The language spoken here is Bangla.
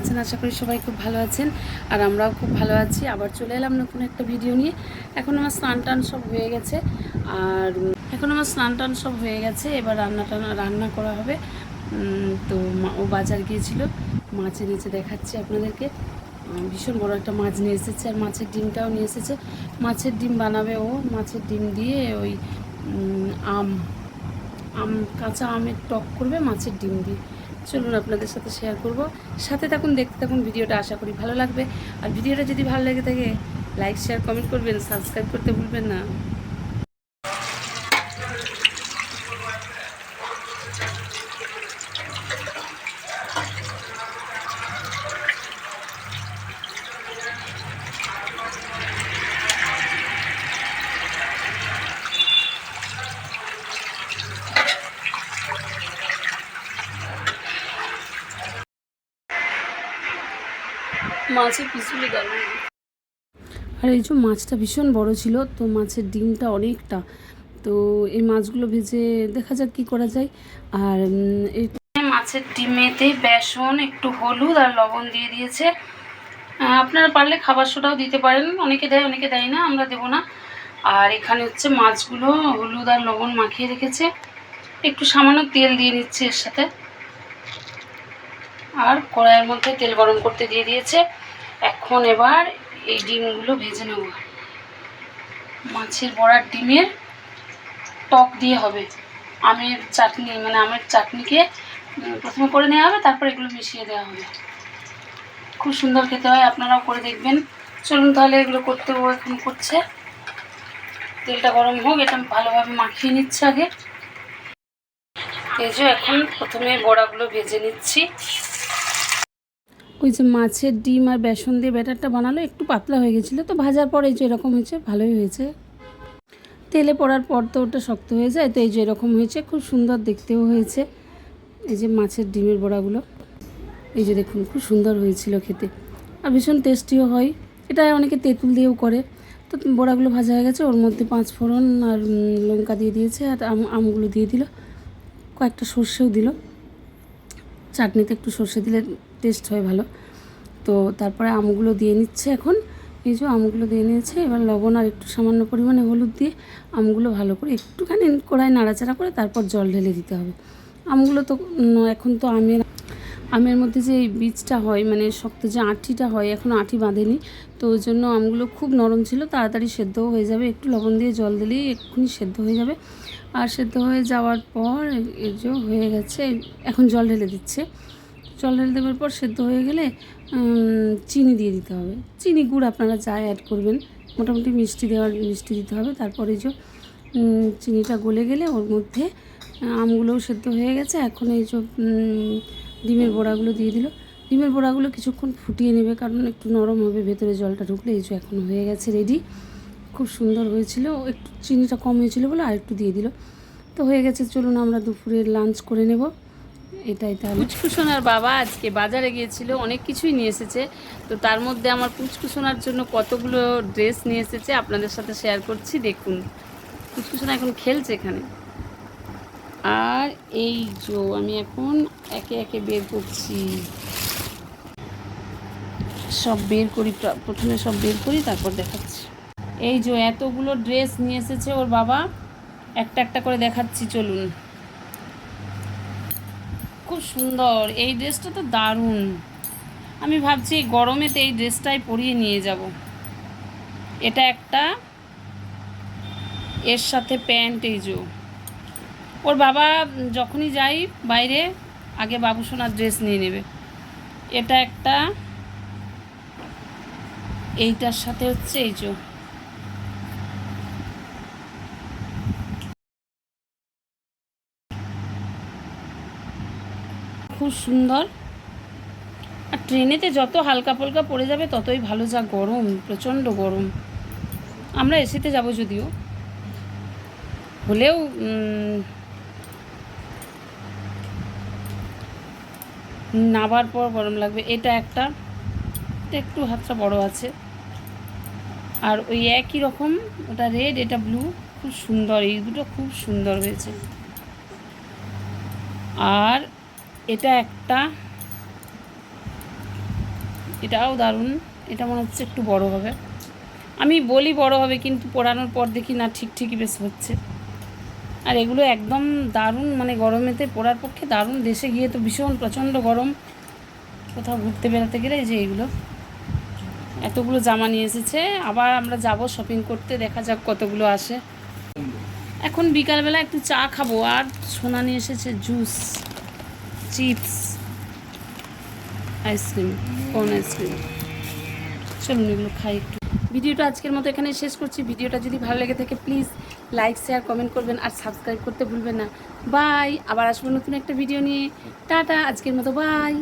আছেন? আশা করি সবাই খুব ভালো আছেন আর আমরাও খুব ভালো আছি। আবার চলে এলাম নতুন একটা ভিডিও নিয়ে। এখন আমার স্নান টান সব হয়ে গেছে। আর এখন আমার স্নান টান সব হয়ে গেছে। এবার রান্না টান্না রান্না করা হবে। তো ও বাজার গিয়েছিল। মাছ এনেছে, দেখাচ্ছি আপনাদেরকে। ভীষণ বড় একটা মাছ নিয়ে এসেছে আর মাছের ডিমটাও নিয়ে এসেছে। মাছের ডিম বানাবে ও। মাছের ডিম দিয়ে ওই আম আম, কাঁচা আমের টক করবে মাছের ডিম দিয়ে। চলুন আপনাদের সাথে শেয়ার করব। সাথে থাকুন, দেখতে থাকুন ভিডিওটা, আশা করি ভালো লাগবে। আর ভিডিওটা যদি ভালো লেগে থাকে লাইক শেয়ার কমেন্ট করবেন সাবস্ক্রাইব করতে ভুলবেন না। মাছের পিছুলে গেল। আর এই যে মাছটা ভীষণ বড় ছিল তো মাছের ডিমটা অনেকটা। তো এই মাছগুলো ভেজে দেখা যাক কি করা যায়। আর মাছের ডিমেতে বেসন একটু হলুদ আর লবণ দিয়ে দিয়েছে। আপনারা পারলে খাবার সোটাও দিতে পারেন। অনেকে দেয় অনেকে দেয় না আমরা দেবো না। আর এখানে হচ্ছে মাছগুলো হলুদ আর লবণ মাখিয়ে রেখেছে। একটু সামান্য তেল দিয়ে নিচ্ছে এর সাথে। আর কড়াইয়ের মধ্যে তেল গরম করতে দিয়ে দিয়েছে। এখন এবার এই ডিমগুলো ভেজে নেব। মাছের বড়ার ডিমের টক দিয়ে হবে। আমের চাটনি মানে আমের চাটনিকে প্রথমে করে নেওয়া হবে, তারপর এগুলো মিশিয়ে দেওয়া হবে। খুব সুন্দর খেতে হয়, আপনারাও করে দেখবেন। চলুন তাহলে এগুলো করতে ও এখন করছে। তেলটা গরম হোক, এটা ভালোভাবে মাখিয়ে নিচ্ছে আগে। এই যে এখন প্রথমে বড়াগুলো ভেজে নিচ্ছি। ওই যে মাছের ডিম আর বেসন দিয়ে ব্যাটারটা বানালো, একটু পাতলা হয়ে গেছিল, তো ভাজার পর যে এরকম হয়েছে, ভালোই হয়েছে। তেলে পড়ার পর তো ওটা শক্ত হয়ে যায়, তো এই যে এরকম হয়েছে, খুব সুন্দর দেখতেও হয়েছে। এই যে মাছের ডিমের বড়াগুলো, এই যে দেখুন, খুব সুন্দর হয়েছিল খেতে। আর ভীষণ টেস্টিও হয়। এটা অনেকে তেঁতুল দিয়েও করে। তো বড়াগুলো ভাজা হয়ে গেছে, ওর মধ্যে পাঁচ ফোড়ন আর লঙ্কা দিয়ে দিয়েছে, আর আম, আমগুলো দিয়ে দিল। কয়েকটা সর্ষেও দিল। চাটনিতে একটু সর্ষে দিলে টেস্ট হয় ভালো। তো তারপরে আমগুলো দিয়ে নিচ্ছে এখন। এই যে আমগুলো দিয়ে নিয়েছে, এবার লবণ আর একটু সামান্য পরিমাণে হলুদ দিয়ে আমগুলো ভালো করে একটুখানি কড়াই নাড়াচাড়া করে তারপর জল ঢেলে দিতে হবে। আমগুলো তো এখন তো আমের আমের মধ্যে যে এই বীজটা হয় মানে শক্ত যে আঁটিটা হয় এখনও আঁটি বাঁধেনি। তো ওই জন্য আমগুলো খুব নরম ছিল, তাড়াতাড়ি সেদ্ধও হয়ে যাবে। একটু লবণ দিয়ে জল দিলেই এক্ষুনি সেদ্ধ হয়ে যাবে। আর সেদ্ধ হয়ে যাওয়ার পর, এই যে হয়ে গেছে, এখন জল ঢেলে দিচ্ছে। জল ঢেলে দেওয়ার পর সেদ্ধ হয়ে গেলে চিনি দিয়ে দিতে হবে। চিনি গুড় আপনারা যা অ্যাড করবেন, মোটামুটি মিষ্টি দেওয়ার, মিষ্টি দিতে হবে। তারপরে যে চিনিটা গলে গেলে ওর মধ্যে আমগুলোও সেদ্ধ হয়ে গেছে। এখন এই যে ডিমের বড়াগুলো দিয়ে দিল। ডিমের বড়াগুলো কিছুক্ষণ ফুটিয়ে নেবে, কারণ একটু নরম হবে, ভেতরে জলটা ঢুকলে এই যে এখন হয়ে গেছে রেডি খুব সুন্দর হয়েছিল। একটু চিনিটা কম হয়েছিল বলে আর একটু দিয়ে দিল। তো হয়ে গেছে, চলুন আমরা দুপুরে লাঞ্চ করে নেব। এটাই তাহলে। পুচকুসোনার বাবা আজকে বাজারে গিয়েছিল, অনেক কিছুই নিয়ে এসেছে। তো তার মধ্যে আমার পুচকুসোনার জন্য কতগুলো ড্রেস নিয়ে এসেছে আপনাদের সাথে শেয়ার করছি, দেখুন। পুচকুসোনা এখন খেলছে এখানে। আর এই যে আমি এখন একে একে বের করছি। সব বের করি প্রথমে সব বের করি, তারপর দেখাচ্ছি। এই যে এতগুলো ড্রেস নিয়ে এসেছে ওর বাবা, একটা একটা করে দেখাচ্ছি, চলুন। খুব সুন্দর। এই ড্রেসটা তো দারুণ। আমি ভাবছি গরমেতে এই ড্রেসটাই পরিয়ে নিয়ে যাব। এটা একটা, এর সাথে প্যান্ট এই যে। ওর বাবা যখনই যাই বাইরে, আগে বাবু সোনার ড্রেস নিয়ে নেবে। এটা একটা, এইটার সাথে হচ্ছে এই যে। খুব সুন্দর। আর ট্রেনেতে যত হালকা পালকা পড়ে যাবে, ততই ভালো যা গরম, প্রচণ্ড গরম। আমরা এসিতে যাব যদিও। হলেও নাবার পর গরম লাগবে। এটা একটা একটু হাতটা বড় আছে। আর ওই একই রকম, ওটা রেড, এটা ব্লু। খুব সুন্দর, এই দুটো খুব সুন্দর হয়েছে। আর এটা একটা। এটাও দারুণ। এটা মনে হচ্ছে একটু বড় হবে। আমি বলি বড় হবে, কিন্তু পরানোর পর দেখি না ঠিক ঠিকই বেশ হচ্ছে। আর এগুলো একদম দারুণ মানে গরমেতে পরার পক্ষে দারুণ। দেশে গিয়ে তো ভীষণ প্রচণ্ড গরম। কোথাও ঘুরতে বেড়াতে গেলে যে এগুলো। এতগুলো জামা নিয়ে এসেছে। আবার আমরা যাব শপিং করতে, দেখা যাক কতগুলো আসে। এখন বিকালবেলা একটু চা খাব। আর সোনা নিয়ে এসেছে জুস চিপস আইসক্রিম কোন আইসক্রিম চলুন, এগুলো খাই একটু। ভিডিওটা আজকের মতো এখানে শেষ করছি। ভিডিওটা যদি ভালো লেগে থাকে প্লিজ লাইক শেয়ার কমেন্ট করবেন আর সাবস্ক্রাইব করতে ভুলবেন না। বাই আবার আসব নতুন একটা ভিডিও নিয়ে। টাটা! আজকের মতো বাই